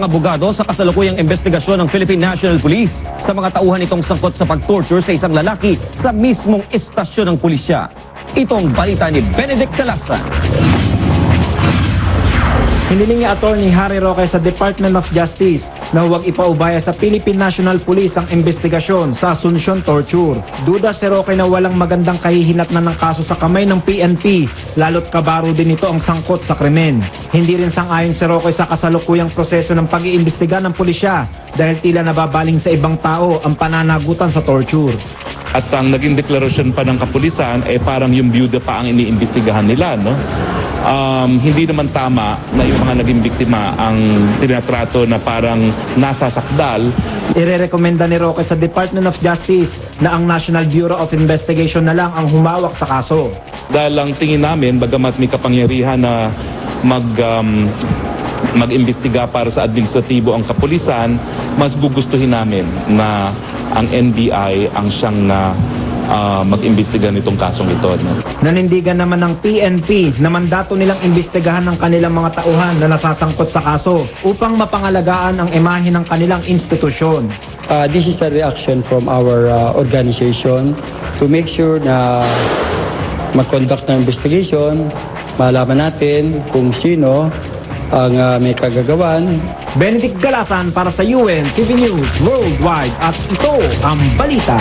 Ang abogado sa kasalukuyang investigasyon ng Philippine National Police sa mga tauhan itong sangkot sa pag-torture sa isang lalaki sa mismong estasyon ng pulisya. Itong balita ni Benedict Calasa. Hiniling ni Attorney Harry Roque sa Department of Justice na huwag ipaubaya sa Philippine National Police ang investigasyon sa Asuncion Torture. Duda si Roque na walang magandang kahihinatnan ng kaso sa kamay ng PNP, lalo't kabaro din ito ang sangkot sa krimen. Hindi rin sangayon si Roque sa kasalukuyang proseso ng pag-iimbestiga ng pulisya dahil tila nababaling sa ibang tao ang pananagutan sa torture. At ang naging deklarasyon pa ng kapulisan, eh parang yung byuda pa ang iniimbestigahan nila, no? Um, hindi naman tama na yung mga naging biktima ang tinatrato na parang nasasakdal. Irerekomenda ni Roque sa Department of Justice na ang National Bureau of Investigation na lang ang humawak sa kaso. Dahil ang tingin namin, bagamat may kapangyarihan na mag... Um, mag-imbestiga para sa administratibo ang kapulisan, mas gugustuhin namin na ang NBI ang siyang na ah, mag-imbestiga nitong kasong ito. No? Nanindigan naman ng PNP na mandato nilang imbestigahan ng kanilang mga tauhan na nasasangkot sa kaso upang mapangalagaan ang imahe ng kanilang institusyon. Uh, this is a reaction from our uh, organization to make sure na mag-conduct ng investigation, malaman natin kung sino ang uh, may kagagawan. Benedict Galasan para sa UN CV News Worldwide at ito ang balita.